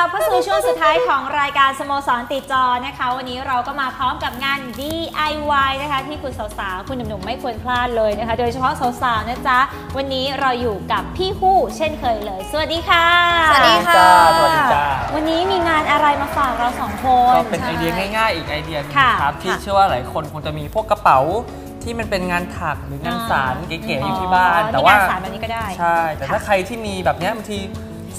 ลับเข้าสู่ช่วงสุดท้ายของรายการสโมสรติดจอนะคะ วันนี้เราก็มาพร้อมกับงาน DIY นะคะ ที่คุณสาวๆคุณหนุ่มๆไม่ควรพลาดเลยนะคะ โดยเฉพาะสาวๆนะจ๊ะ วันนี้เราอยู่กับพี่ฮู้เช่นเคยเลย สวัสดีค่ะ สวัสดีค่ะจ้าสวัสดีจ้าวันนี้มีงานอะไรมาฝากเราสองคนก็เป็นไอเดียง่ายๆ อีกไอเดียหนึงค่ะครับที่ค่ะเชื่อว่าหลายคนคงจะมีพวกกระเป๋าที่มันเป็นงานถักหรืองานสารเก๋ๆอยู่ที่บ้านอ๋อแต่ว่านี่งานสารแบบนี้ก็ได้ใช่ แต่ถ้าใครที่มีแบบเนี้ยบางที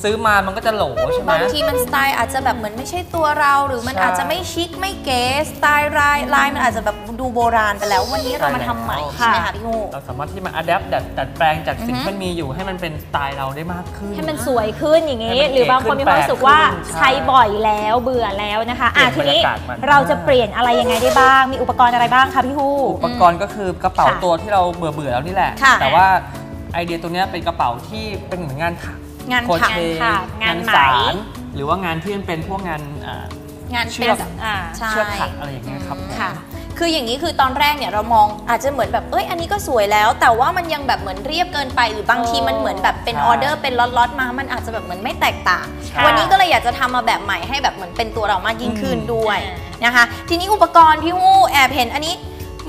ซื้อมามันก็จะโหลใช่ไหมบางทีมันสไตล์อาจจะแบบเหมือนไม่ใช่ตัวเราหรือมันใช่อาจจะไม่ชิคไม่เก๋สไตล์ลายลายมันอาจจะแบบดูโบราณไปแล้ววันนี้เรามาทำใหม่ใช่ใช่ไหมแล้วคะพี่ฮูเราสามารถที่มาอัดแอปดัดดัดแปลงจากสิ่งอือฮึที่มันมีอยู่ให้มันเป็นสไตล์เราได้มากขึ้น ให้มันสวยขึ้นอย่างนี้ให้มันหรือบางคนมีความรู้สึกว่าเก๋ขึ้นแปลกขึ้นใช้บ่อยแล้วเบื่อแล้วนะคะอะเปลี่ทียนนี้บรรยากาศมันเราจะเปลี่ยนอะไรยังไงได้บ้าง มีอุปกรณ์อะไรบ้างคะพี่ฮู้อุปกรณ์ก็คือกระเป๋าค่ะตัวที่เราเบื่อเบื่อๆแล้วนี่แหละค่ะแต่ว่าไอเดียตัวเนี้ยเป็นกระเป๋าที่เป็นเหมือนงานถัก งานโครถักเชต์งานถักงานไหมสารหรือว่างานที่มันเป็นพวกงานอ่างานเชืเป็อกนอ่าใช่เชือกถักอะไรอย่างเงี้ยครับค่ะคืออย่างนี้คือตอนแรกเนี่ยเรามองอาจจะเหมือนแบบเอ้ยอันนี้ก็สวยแล้ว แต่ว่ามันยังแบบเหมือนเรียบเกินไปหรือบางทีมันเหมือนแบบเป็นใช่ออเดอร์เป็นล็อตๆมา มันอาจจะแบบเหมือนไม่แตกต่างค่ะวันนี้ก็เลยอยากจะทำมาแบบใหม่ให้แบบเหมือนเป็นตัวเรามากยิ่งขึ้นด้วยอืมนะคะ ทีนี้อุปกรณ์พี่ฮู้แอบเห็นอันนี้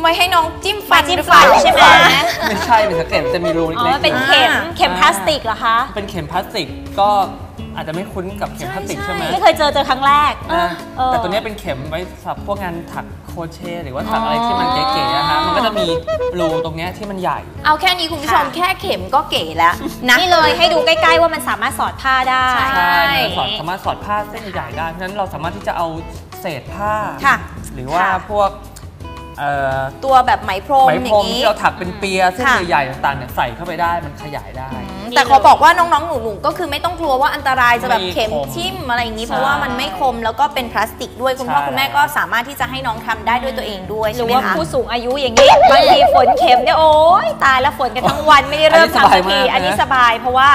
ไว้ให้น้องจิ้มฟันมาจิ้มหรือเปล่าฟันใช่ไหมไม่ใช่เป็นสังเกตมันจะมีรูอ๋อเล็กมันเป็นเข็มเข็มพลาสติกเหรอคะ เป็นเข็มพลาสติกก็อาจจะไม่คุ้นกับเข็มพลาสติกใช่ใช่ไหมไม่เคยเจอเจอครั้งแรกนะเออแต่ตัวเนี้ยเป็นเข็มไว้สำหรับพวกงานถักโครเชต์หรือว่าถักอะไรที่มันเก๋ๆนะฮะมันก็จะมีรูตรงเนี้ยที่มันใหญ่ เอาแค่นี้คุณผู้ชมค่ะแค่เข็มก็เก๋แล้วนะนี่เลยให้ดูใกล้ๆว่ามันสามารถสอดผ้าได้ใช่ใช่มันสอดสามารถสอดผ้าเส้นใหญ่ๆได้เพราะฉะนั้นเราสามารถที่จะเอาเศษผ้าค่ะหรือว่าค่ะพวกเอ่อ ตัวแบบไหมพรมไหมอพรย่ามงนี้ ที่เราถักเป็นเปียเส้นค่ะ ใหญ่ๆต่างๆเนี่ยใส่เข้าไปได้มันขยายได้แต่ขอบอกว่าน้องๆ หนูๆ ก็คือไม่ต้องกลัวว่าอันตรายจะแบบไม่เข็มคมทิ่มอะไรอย่างนี้ ใช่เพราะว่ามันไม่คมแล้วก็เป็นพลาสติกด้วยคุณพ่อใช่ คุณแม่ก็สามารถที่จะให้น้องทำได้ด้วยตัวเองด้วยหใช่รือไหมว่าคะผู้สูงอายุอย่างนี้บางทีฝนเข็มเนี่ยโอ๊ยตายแล้วฝนกันทั้งวันไม่ได้เริ่มทำสักทีอันนี้สบายเพราะว่า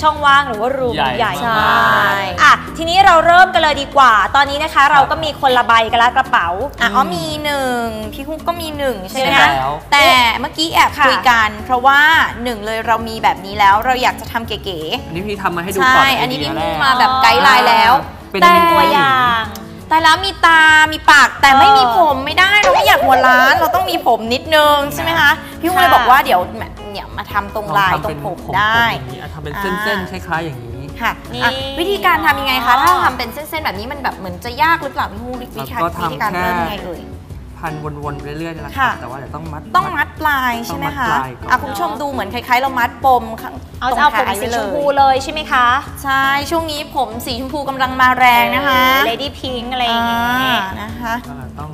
ช่องว่างหรือว่ารูมันใหญ่ใหญ่มากใช่อะทีนี้เราเริ่มกันเลยดีกว่า ตอนนี้นะคะ เราก็มีคนละใบกันแล้วกระเป๋าอะอ๋อมีหนึ่งพี่คุกก็มีหนึ่งใช่ไหมใช่คะแล้วแต่เมื่อกี้แอบค่ะคุยกัน เพราะว่าหนึ่งเลยเรามีแบบนี้แล้วเราอยากจะทำเก๋อันนี้พี่ทำมาให้ๆดูใช่ก่อนอันนี้ไเดีพี่ยมุกแรกมาแบบไกด์ไลน์แล้วเป็นแต่ตัวอย่างแต่แล้วมีตา มีปาก แต่ไม่มีผมไม่ได้ เราไม่อยากหัวล้าน เราต้องมีผมนิดนึงใช่ไหมคะ พี่มุกเลยบอกว่าเดี๋ยว เนี่ยมาทำตรงลายตรงผมได้ อย่างนี้อะทำเป็นเส้นๆคล้ายๆอย่างนี้ ค่ะนี่ อะวิธีการทำยังไงคะถ้าทำเป็นเส้นๆแบบนี้มันแบบเหมือนจะยากหรือเปล่าพี่มุกวิธีการเราก็ทำวิธีการแค่เริ่มยังไงเอ่ย พันวนๆไปเรื่อยๆนี่แหละคค่ะรับแต่ว่าเดี๋ยวต้องมัด ต้องมัดปลายใช่ไหมคะต้องมัดปลายก่อน อะคุณผู้ชมดูเหมือนคล้ายๆ เรามัดปมข้างเอาตรจะงเอาผมท้ายสีไว้ชเลมพูยเลยใช่ไหมคะใช่ช่วงนี้ผมสีชมพูกำลังมาแรงนะคะเลดี้พิงอะไรอย่างอ่างี้นะคะอ่าต้อง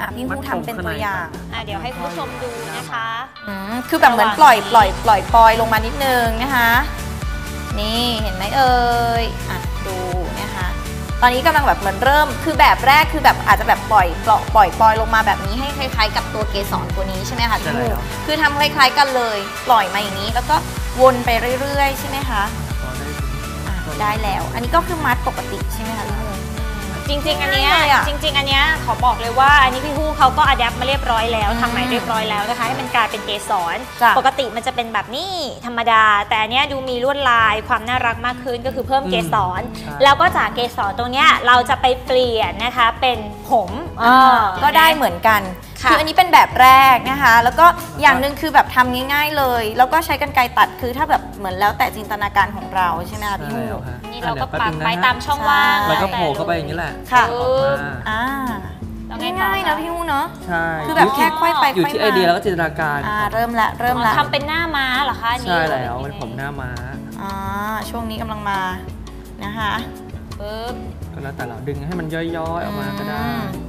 อะพี่มุกทำเป็นตัวอย่าง อะเดี๋ยวให้คุณผู้ชมดูนะคะ อืมคือแบบเหมือนปล่อยปล่อยปล่อยปล่อยลงมานิดนึงนะคะ นี่เห็นไหมเอ่ยอะดูนะคะ ตอนนี้กำลังแบบเหมือนเริ่ม คือแบบแรกคือแบบอาจจะแบบปล่อยปล่อยปล่อยปล่อยลงมาแบบนี้ให้คล้ายๆ กับตัวเกสรตัวนี้ใช่ไหมคะพี่ใช่มูแล้วคือทำคล้าย ๆกันเลย ปล่อยมาอย่างนี้ แล้วก็วนไปเรื่อยๆ ใช่ไหมคะ พอได้อะได้แล้ว อันนี้ก็คือมัดปกติใช่ไหมคะพี่มู จริง ๆ อันเนี้ยง่ายเลยอะ จริง ๆ อันเนี้ยขอบอกเลยว่าอันนี้พี่ฮู้เขาก็อัดแอปมาเรียบร้อยแล้วอืมทำใหม่เรียบร้อยแล้วนะคะ ให้มันกลายเป็นเกสรจ้ะ ปกติมันจะเป็นแบบนี้ธรรมดา แต่อันเนี้ยดูมีลวดลายความน่ารักมากขึ้นก็คือเพิ่มเกสรใช่แล้วก็จากเกสรตรงเนี้ยเราจะไปเปลี่ยนนะคะเป็นผมอ่าก็ได้เหมือนกัน ค่ะคืออันนี้เป็นแบบแรกนะคะ แล้วก็อย่างหนึ่งคือแบบทำง่าย ๆเลย แล้วก็ใช้กันไกรตัดคือถ้าแบบเหมือนแล้วแต่จินตนาการของเราใช่ไหมคะพี่ใช่มูแล้วฮะนี่เราก็อะปักดี๋ยวไปแป๊บนึงนะตามช่องว่างใช่แล้วก็โผล่เข้าไปอย่างนี้แหละค่ะออกมาอ่าแล้วไงต่อง่ายๆคะนะพี่มูเนาะใช่คือแบบแค่ค่อยไปอยู่ค่อยที่มาไอเดียแล้วก็จินตนาการอ่าเริ่มละเริ่มละทำเป็นหน้าม้าเหรอคะอันนี้ใช่แล้วเป็นผมหน้าม้าอ่าช่วงนี้กำลังมานะคะปึ๊บก็แล้วแต่เราดึงให้มันย่อยๆออกมาก็ได้อืมอืม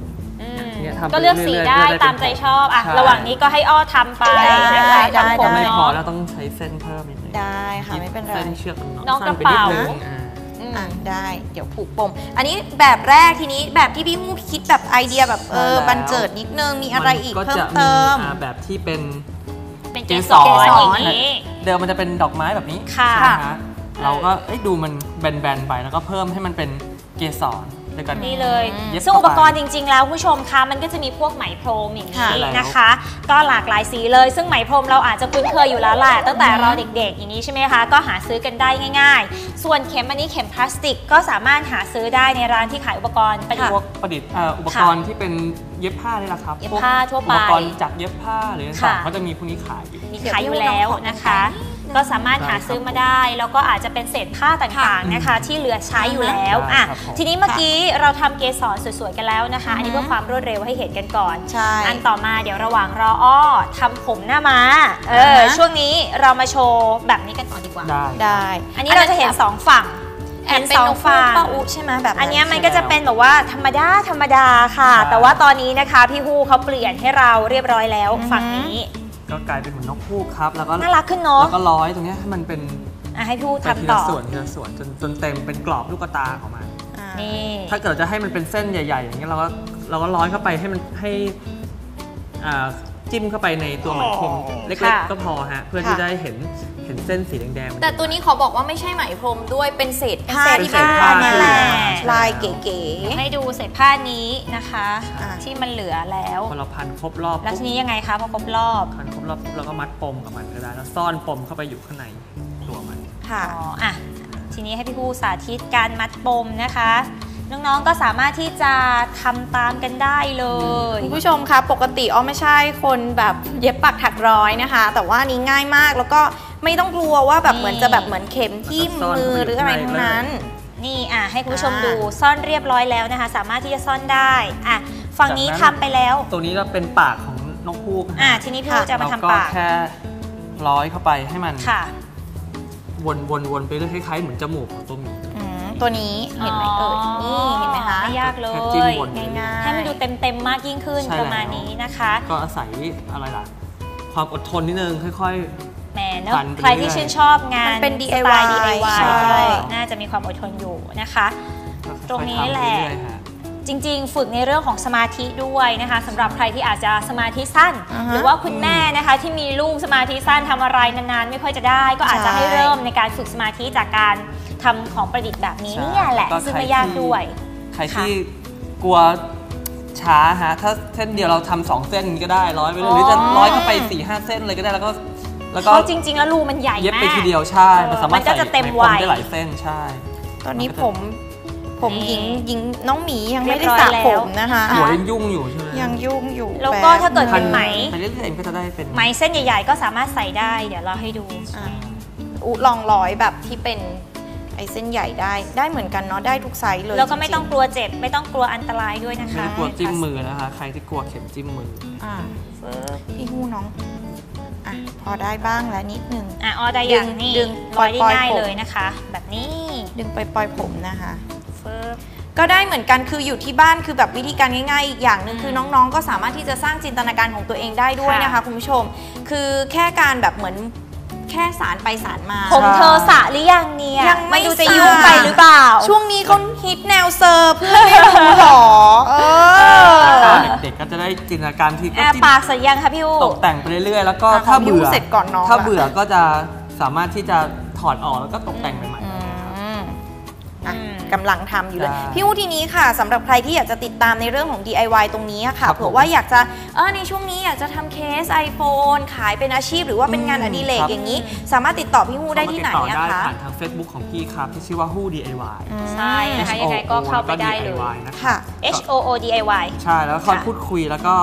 เนี่ยทำไปก็เลือกสีเรื่อยๆได้เพื่อได้ตามใจชอบอะใช่ระหว่างนี้ก็ให้อ้อทำไปได้นะคะได้ทำผมได้ไม่พอเนาะแล้วต้องใช้เส้นเพิ่มอีกหนึ่งได้ค่ะไม่เป็นไรเส้นเชือกมันน้องสั้กระไปนิดเป๋านึงอ่าอืมอะได้เดี๋ยวผูกปม อันนี้แบบแรกทีนี้แบบที่พี่มูคิดแบบไอเดียแบบเออใช่แล้วบันเจิดนิดนึงมีอะไรอีกนก็เพิ่มจะเติมอ่าแบบที่เป็นเป็นเกเกสสรรอย่างนี้ เดิมมันจะเป็นดอกไม้แบบนี้ค่ะใช่ไหมคะเราก็เอ้ยดูมันแบนๆไปแล้วก็เพิ่มให้มันเป็นเกสร ด้วยกัน นี่เลย เย็บซึ่งเข้าอุไปปกรณ์จริง ๆ แล้วผู้ชมคะมันก็จะมีพวกไหมพรมอย่างค่ะนี้แล้วนะคะ ก็หลากหลายสีเลย ซึ่งไหมพรมเราอาจจะคุ้นเคยอยู่แล้วแหละตั้งแต่เราเด็ก ๆ อย่างนี้ใช่ไหมคะ ก็หาซื้อกันได้ง่าย ๆ ส่วนเข็มอันนี้เข็มพลาสติกก็สามารถหาซื้อได้ในร้านที่ขายอุปกรณ์ประดิษพวกฐ์ประดิษฐ์เอ่ออุปกรณ์ที่เป็นเย็บผ้านี่แหละครับเย็บผ้าทั่วไป อุปกรณ์จักรเย็บผ้าหรือค่ะต่างๆเขาจะมีพวกนี้ขายอยู่ มีขายอยู่แล้วนะคะก็ สามารถหาซื้อมาได้ แล้วก็อาจจะเป็นเศษผ้าต่างๆนะคะ ที่เหลือใช้อยู่แล้วได้อะครับผมทีนี้เมื่อกี้เราทำเกสรสวยๆกันแล้วนะคะ อันนี้เพื่อความรวดเร็วให้เห็นกันก่อนใช่อันต่อมาเดี๋ยวระหว่างรออ้อทำผมหน้ามาเอออ่าฮะช่วงนี้เรามาโชว์แบบนี้กันก่อนดีกว่าได้ได้อันนี้เราจะเห็นสองฝั่งแอเห็บนเป็นสองนกฝั่งป้าอุใช่ไหมแบบ อันเนี้ยมันใช่ก็จะแล้วเป็นแบบว่าธรรมดาธรรมดาค่ะใช่แต่ว่าตอนนี้นะคะพี่ฮู้เขาเปลี่ยนให้เราเรียบร้อยแล้วฝั่งนี้ ก็กลายเป็นเหมือนนกฮูกครับ แล้วก็น่ารักขึ้นเนาะแล้วก็ร้อยตรงเนี้ยให้มันเป็นอะให้พี่ฮู้เป็นทีทำต่ละอ ส่วนทีละส่วนจนจนเต็มเป็นกรอบลูกตาของมัน อ่านี่ ถ้าเกิดจะให้มันเป็นเส้นใหญ่ ๆ อย่างเงี้ยเราก็เราก็ร้อยเข้าไปให้มันให้อ่าจิ้มเข้าไปในตัวไหมพรมเล็กค่ะ ๆก็พอฮะเพื่อที่จะได้เห็นเห็นเส้นสีแดงๆแต่ตัวนี้ขอบอกว่าไม่ใช่ไหมพรมด้วยเป็นเศษผ้าเป็นที่เศษผ้านี่นี่แหแหละละลายเก๋ให้ดูเศษผ้านี้นะคะอ่าที่มันเหลือแล้ว พอเราพันครบรอบแล้วปุ๊บทีนี้ยังไงคะพอครบรอบพันครบ รอบปุ๊บเราก็มัดปมกับมันก็ได้ แล้วซ่อนปมเข้าไปอยู่ข้างในตัวมันๆค่ะอ๋ออะทีนี้ให้พี่ผู้สาธิตการมัดปมนะคะ น้องๆก็สามารถที่จะทำตามกันได้เลย คุณผู้ชมคะปกติอ้อไม่ใช่คนแบบเย็บปักถักร้อยนะคะ แต่ว่าอันนี้ง่ายมากแล้วก็ไม่ต้องกลัวว่าแบบเหมือนจะแบบเหมือนเข็มที่มมือหรืออะไรทั้งนั้น นี่อะให้คุณผู้ชมอ่าดูซ่อนเรียบร้อยแล้วนะคะ สามารถที่จะซ่อนได้อะฝั่งนี้จากทำนั้นไปแล้ว ตัวนี้ก็เป็นปากของ นกฮูกนะอะฮะทีนี้พี่ผู้จะมาเราทำก็ปากแค่ร้อยเข้าไปให้มันค่ะวนวนวนไปเรื่อยคล้ายๆเหมือนจมูกของตัวหมี อืมตัวนี้เห็นไหมเอ่ย นี่เห็นไหมคะ ไม่ยากเลแค่จิ้มยวนง่ายๆ ให้มันดูเต็มๆมากยิ่งขึ้นใช่ประมาณแล้วนี้นะคะ ก็อาศัยอะไรล่ะ ความอดทนนิดนึงค่อย แหมเนอะปั่นไปใครที่เรื่อยชื่นชอบงานมันเป็นสไตล์ DIY DIY ใช่ ก็น่าจะมีความอดทนอยู่นะคะ ๆค่อยๆตรงนี้ทำแหละเรื่อยๆฮะ จริง ๆ ฝึกในเรื่องของสมาธิด้วยนะคะสำหรับใครที่อาจจะสมาธิสั้น อ่าฮะหรือว่าคุณแม่นะคะที่มีลูกสมาธิสั้นทำอะไรนานๆ ไม่ค่อยจะได้ ก็อาจจะใช่ให้เริ่มในการฝึกสมาธิจากการทำของประดิษฐ์แบบนี้ใช่เนี่ยแหละแล้วก็ซึ่งใครไม่ยากที่ด้วย ใครที่กลัวช้าฮะ ถ้าเส้นเดียวเราทำสองเส้นก็ได้ร้อยไปเลยอ๋อหรือจะร้อยเข้าไป4ี่ห้าเส้นเลยก็ได้แล้วก็ แล้วก็เพราะจริง ๆ แล้วรูมันใหญ่มาก เย็บไปทีเดียวใช่เออมันสามารถมันก็ใส่จะเต็มไหพรวัย ได้หลายเส้นใช่ ตอนนี้มันก็จะผม ผมหญิงนี่หญิงน้องหมียังเรีไม่ยบได้ร้อยสระแล้วผมนะคะหัวยังยุ่งอยู่ใช่ไหมยังยุ่งอยู่แล้วก็ป๊บถ้าเกิดนึเป็งนไหมไปเรื่อยๆมันก็จะได้เป็นไหมเส้นใหญ่ๆ ก็สามารถใส่ได้เดี๋ยวเราให้ดูอะอุลองร้อยแบบที่เป็นไอ้เส้นใหญ่ได้ได้เหมือนกันเนาะได้ทุกไซส์เลยแล้วก็ไม่ต้องจกลัวเจ็บ ไม่ต้องกลัวอันตรายด้วยนะไม่คะได้กลัวจิ้มมือนะคะ ใครที่กลัวเข็มจิ้มมือๆอะปึ๊บพี่หู้น้องอะพอได้บ้างแล้วนิดนึงอะออได้อย่างดึงนี่ดึงร้อยได้ปล่อยๆง่ายผมเลยนะคะ แบบนี้ดึงไปปล่อยผมนะคะปึ๊บ ก็ได้เหมือนกันคืออยู่ที่บ้านคือแบบวิธีการง่ายๆอีกอย่างหนึ่งคือน้องๆ ก็สามารถที่จะสร้างจินตนาการของตัวเองได้ด้วยนะคะคุณผู้ชม คือแค่การแบบเหมือนแค่สารไปสารมาผมใช่เธอสระหรือยังเนี่ยยังไม่นดูจะสระยุ่งไปหรือเปล่า ช่วงนี้เขาฮิตแนวเซอร์เพื่อนไม่รู้หรอเออเด็กๆก็จะได้จินตนาการที่ก็อะจิ้มปากเสร็จยังคะพี่อูตกแต่งไปเรื่อยๆแล้วก็อะถ้าของพี่เบื่อเสร็จก่อนน้องถ้าละเบื่อก็จะสามารถที่จะถอดออกแล้วก็ตกแต่งใหม่อืม อะอืมกำลังทำอยู่เลยใช่พี่อูทีนี้ค่ะสำหรับใครที่อยากจะติดตามในเรื่องของ DIY ตรงนี้อะค่ะครับเผื่อผมว่าอยากจะเออในช่วงนี้อยากจะทำเคส iPhone ขายเป็นอาชีพ หรือว่าเป็นงานอืมอดิเรกครับอย่างนี้ สามารถติดต่อพี่ฮูๆได้ที่ไหนเข้ามาติดต่อะได้คะผ่านทาง Facebook ของพี่ครับที่ชื่อว่า Who DIY อืมใช่นะคะยังไงก็เข้าไปได้เลยแล้วก็ DIY นะครับค่ะ H O O D I Y ใช่แล้วคอยค่ะพูดคุยแล้วก็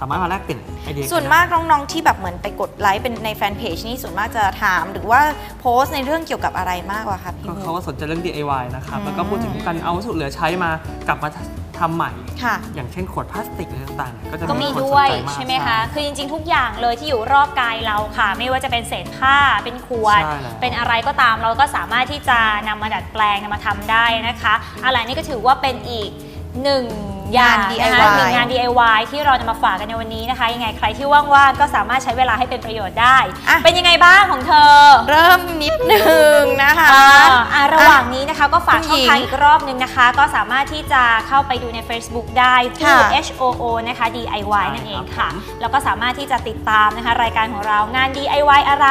สามารถมาแลกเปลี่ยนไอเดียส่วนมากน้องๆที่แบบเหมือนไปกดไลค์เป็นในแฟนเพจนี่ส่วนมากจะถามหรือว่าโพสต์ในเรื่องเกี่ยวกับอะไรมากกว่าคะพี่ก็ฮูเขาก็สนใจเรื่อง DIY นะครับอืมแล้วก็พูดถึงการเอาวัสดุเหลือใช้มากลับมาทำใหม่ค่ะอย่างเช่นขวดพลาสติกอะไรต่างๆ ก็จะก็มีคนสนด้วยใจากใช่ไหมคะ คือจริงๆ ทุกอย่างเลยที่อยู่รอบกายเราค่ะ ไม่ว่าจะเป็นเศษผ้า เป็นขวดใช่แล้วเป็นอะไรก็ตามเราก็สามารถที่จะนำมาดัดแปลงนำมาทำได้นะคะ อะไรนี่ก็ถือว่าเป็นอีกหนึ่งอย่า งงานนะคะ DIY หนึ่งงาน DIY ที่เราจะมาฝากกันในวันนี้นะคะ ยังไงใครที่ว่างๆก็สามารถใช้เวลาให้เป็นประโยชน์ได้อะเป็นยังไงบ้างของเธอ เริ่มนิดนึงนะคะอ่าอะระหว่างนี้นะคะก็ฝากคุณช่องหญิงทางอีกรอบนึงนะคะ ก็สามารถที่จะเข้าไปดูใน Facebook ได้พูค่ะด H O O นะคะ DIY นั่นเองค่ะ แล้วก็สามารถที่จะติดตามนะคะ รายการของเรางาน DIY อะไร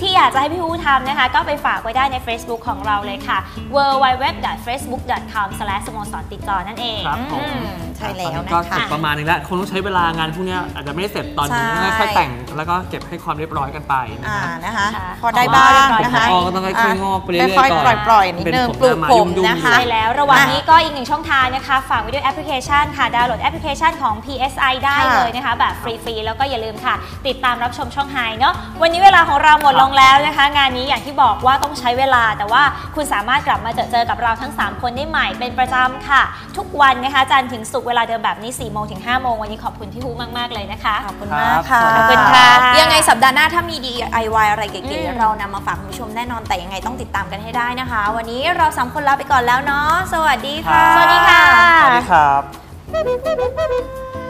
ที่อยากจะให้พี่ฮู้ทำนะคะ ก็ไปฝากไว้ได้ใน Facebook ของเราเลยค่ะ www.facebook.com สโมสรติดต่อนั่นเองครับผมอืมใช่แล้วตอนนะก็คะ เสร็จประมาณนึงแล้วคงต้องใช้เวลางานพวกเนี้ยอาจจะไม่ได้เสร็จตอนนี้ใช่ ค่อยๆแต่ง แล้วก็เก็บให้ความเรียบร้อยกันไปนะอ่าครับ นะคะค่ะ พอได้บ้างนะคะผมก็ต้องค่อยๆงอกไปเรื่อยๆค่อยก่อนๆปล่อยๆนิดนึงเป็นผมปลูกหน้าผมมายุ่งๆ นะคะ ใช่แล้วระหว่างนี้ก็อีกหนึ่งช่องทางนะคะ ฝากไว้ด้วยแอปพลิเคชันค่ะดาวน์โหลดแอปพลิเคชันของ PSI ได้ค่ะ เลยนะคะ แบบฟรีๆ แล้วก็อย่าลืมค่ะ ติดตามรับชมช่องไฮเนาะวันนี้เวลาของเราหมดลงแล้วนะคะ งานนี้อย่างที่บอกว่าต้องใช้เวลา แต่ว่าคุณสามารถกลับมาเจอเจอกับเราทั้ง 3 คนได้ใหม่เป็นประจำค่ะ ทุกวันนะคะจันทร์ถึงศุกร์เวลาเดิมแบบนี้4โมงถึง5โมงวันนี้ขอบคุณพี่ฮู้มากๆเลยนะคะ ขอบคุณมากค่ะครับขอบคุณค่ะยังไงสัปดาห์หน้าถ้ามี DIY อะไรเก๋อืมๆเรานำมาฝากคุณผู้ชมแน่นอนแต่ยังไงต้องติดตามกันให้ได้นะคะ วันนี้เราสามคนลาไปก่อนแล้วเนาะสวัสดีค่ะ สวัสดีค่ะ สวัสดีครับ